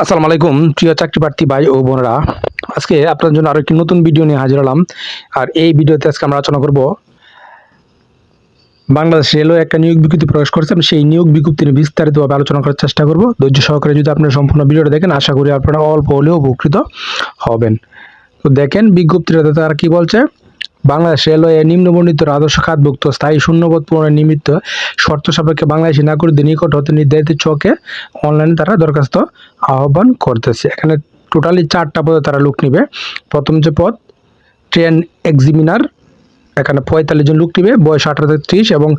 আসসালামু আলাইকুম, প্রিয় চাকরি প্রার্থী ভাই ও বোনেরা। আজকে আপনার জন্য আরও একটি নতুন ভিডিও নিয়ে হাজির হলাম। আর এই ভিডিওতে আজকে আমরা আলোচনা করব বাংলাদেশ রেলওয়ে একটা নিয়োগ বিজ্ঞপ্তি প্রকাশ করেছে। আমি সেই নিয়োগ বিজ্ঞপ্তি নিয়ে বিস্তারিতভাবে আলোচনা করার চেষ্টা করব। ধৈর্য সহকারে যদি আপনারা সম্পূর্ণ ভিডিওটা দেখেন, আশা করি আপনারা অল্প হলেও উপকৃত হবেন। তো দেখেন বিজ্ঞপ্তিটাতে তারা কি বলছে বাংলাদেশ রেলওয়ে নিম্নবর্ণিত আদর্শ খাতভুক্ত স্থায়ী শূন্যপদ পূরণের নিমিত্ত শর্ত সাপেক্ষে বাংলাদেশি নাগরিকদের নিকট হতে নির্ধারিত চকে অনলাইনে তারা দরখাস্ত আহ্বান করতেছে। এখানে টোটালি চারটা পদে তারা লোক নিবে। প্রথম যে পদ ট্রেন এক্সিমিনার এখানে পঁয়তাল্লিশ জন লোক নিবে, বয়স আঠারো থেকে ত্রিশ এবং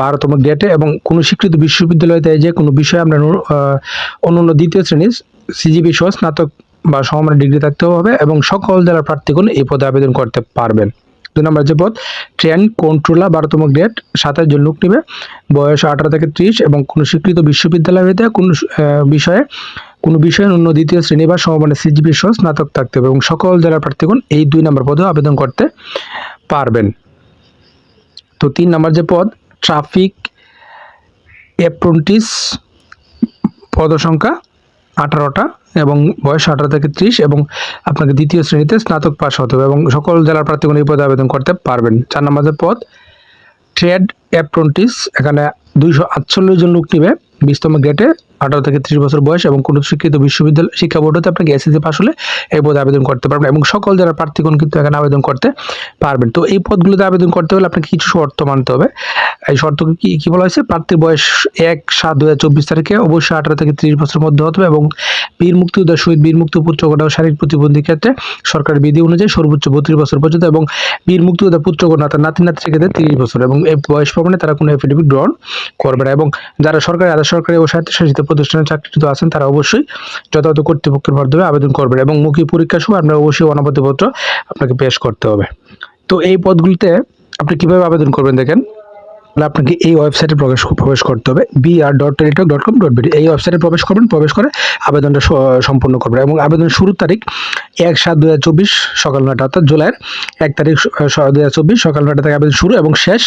বারোতম গ্রেডে এবং কোনো স্বীকৃত বিশ্ববিদ্যালয়তে যে কোনো বিষয়ে আমরা অন্যান্য দ্বিতীয় শ্রেণির সিজিবি সহ স্নাতক বা সমমানের ডিগ্রি থাকতে হবে এবং সকল জেলার প্রার্থীগণ এই পদে আবেদন করতে পারবেন। দুই নম্বর যে পদ, ট্রেন কন্ট্রোলার বারোতম গ্রেড সাতাশ জন লোক নেবে। বয়স আঠারো থেকে ত্রিশ এবং কোনো স্বীকৃত বিশ্ববিদ্যালয় হইতে কোনো বিষয়ে কোনো বিষয়ে অন্য দ্বিতীয় শ্রেণি বা সমমানের সিজিপি সহ স্নাতক থাকতে হবে এবং সকল জেলার প্রার্থীগণ এই দুই নম্বর পদে আবেদন করতে পারবেন। তো তিন নম্বর যে পদ ট্রাফিক অ্যাপ্রন্টিস পদ সংখ্যা আঠারোটা এবং বয়স আঠারো থেকে ত্রিশ এবং আপনাকে দ্বিতীয় শ্রেণীতে স্নাতক পাস হতে হবে এবং সকল জেলার প্রার্থীগণ এই পদে আবেদন করতে পারবেন। চার নম্বরের পদ ট্রেড অ্যাপ্রন্টিস এখানে দুইশো আটচল্লিশ জন লোক নিবে। বিশতম গেটে আঠারো থেকে ত্রিশ বছর বয়স এবং কোনো স্বীকৃত বিশ্ববিদ্যালয় শিক্ষা বোর্ড হতে আপনাকে এসএসসি পাস হলে এই পদে আবেদন করতে পারবেন এবং সকল যারা প্রার্থীগণ কিন্তু এখানে আবেদন করতে পারবেন। তো এই পদগুলোতে আবেদন করতে হলে আপনাকে কিছু শর্ত মানতে হবে। এই শর্ত কি কি বলা হয়েছে? প্রার্থীর বয়স এক সাত দু তারিখে অবশ্যই আঠারো থেকে ত্রিশ বছরের মধ্যে হতে হবে এবং বীর মুক্তিযোদ্ধা শহীদ বীর মুক্তি পুত্রকন্যা শারীরিক প্রতিবন্ধী ক্ষেত্রে সরকারের বিধি অনুযায়ী সর্বোচ্চ বত্রিশ বছর পর্যন্ত এবং বীর মুক্তিযোদ্ধা পুত্রকন্যা তার নাতি নাতির ক্ষেত্রে তিরিশ বছর এবং এই বয়স প্রমাণে তারা কোনো এফিডেভিট গ্রহণ করবে না এবং যারা সরকারি আধা সরকারি ও স্বায়ত্তশাসিত প্রতিষ্ঠানে চাকরিরত আছেন, তারা অবশ্যই যথাযথ কর্তৃপক্ষের মাধ্যমে আবেদন করবেন এবং মুখী পরীক্ষার সময় আপনার অবশ্যই অনাপত্তিপত্র আপনাকে পেশ করতে হবে। তো এই পদগুলিতে আপনি কীভাবে আবেদন করবেন দেখেন? তাহলে আপনাকে এই ওয়েবসাইটে প্রবেশ প্রবেশ করতে হবে BR dot Teletalk dot com dot BD এই ওয়েবসাইটে প্রবেশ করবেন, প্রবেশ করে আবেদনটা সম্পূর্ণ করবেন এবং আবেদন শুরুর তারিখ এক সাত দু সকাল নয়টা, অর্থাৎ জুলাইয়ের এক তারিখ দু হাজার চব্বিশ সকাল নয়টা থেকে আবেদন শুরু এবং শেষ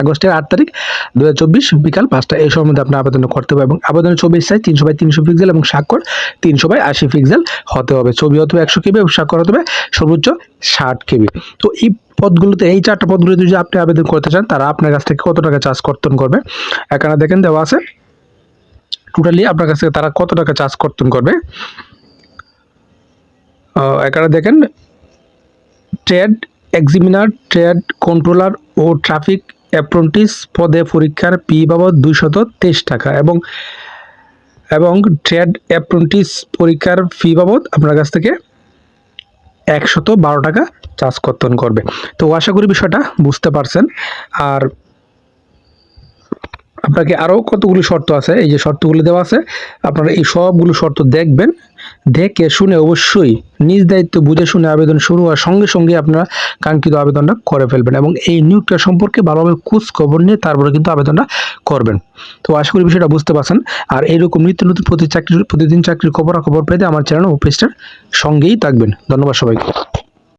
আগস্টের আট তারিখ দু হাজার চব্বিশ বিকাল পাঁচটা এই সময়ের মধ্যে আপনার আবেদন করতে হবে এবং আবেদনের চব্বিশ সাইজ তিনশো বাই তিনশো পিক্সেল এবং স্বাক্ষর তিনশো বাই আশি পিক্সেল হতে হবে। ছবি হতে হবে একশো কেবি এবং স্বাক্ষর হতে হবে সর্বোচ্চ ষাট কেবি। তো এই পদগুলোতে, এই চারটা পদগুলোতে যদি আপনি আবেদন করতে চান, তারা আপনার কাছ থেকে কত টাকা চার্জ কর্তন করবে? এখানে দেখেন দেওয়া আছে টোটালি আপনার কাছ থেকে তারা কত টাকা চার্জ কর্তন করবে? এখানে দেখেন ট্রেড এক্সিমিনার ট্রেড কন্ট্রোলার ও ট্রাফিক অ্যাপ্রন্টিস পদে পরীক্ষার পি বাবদ দুইশত তেইশ টাকা এবং এবং ট্রেড অ্যাপ্রন্টিস পরীক্ষার ফি বাবদ আপনার কাছ থেকে একশত বারো টাকা চার্জ কর্তন করবে। তো আশা করি বিষয়টা বুঝতে পারছেন। আর আপনাকে আরও কতগুলো শর্ত আছে? এই যে শর্তগুলো দেওয়া আছে, আপনারা এই সবগুলো শর্ত দেখবেন, দেখে শুনে অবশ্যই নিজ দায়িত্ব বুঝে শুনে আবেদন শুরু হওয়ার সঙ্গে সঙ্গে আপনারা কাঙ্ক্ষিত আবেদনটা করে ফেলবেন এবং এই নিয়োগটা সম্পর্কে ভালোভাবে খোঁজ খবর নিয়ে তারপরে কিন্তু আবেদনটা করবেন। তো আশা করি বিষয়টা বুঝতে পারছেন। আর এইরকম নিত্য নতুন প্রতি চাকরির প্রতিদিন চাকরির খবর খবর পেতে আমার চ্যানেল ও পেজটার সঙ্গেই থাকবেন। ধন্যবাদ সবাইকে।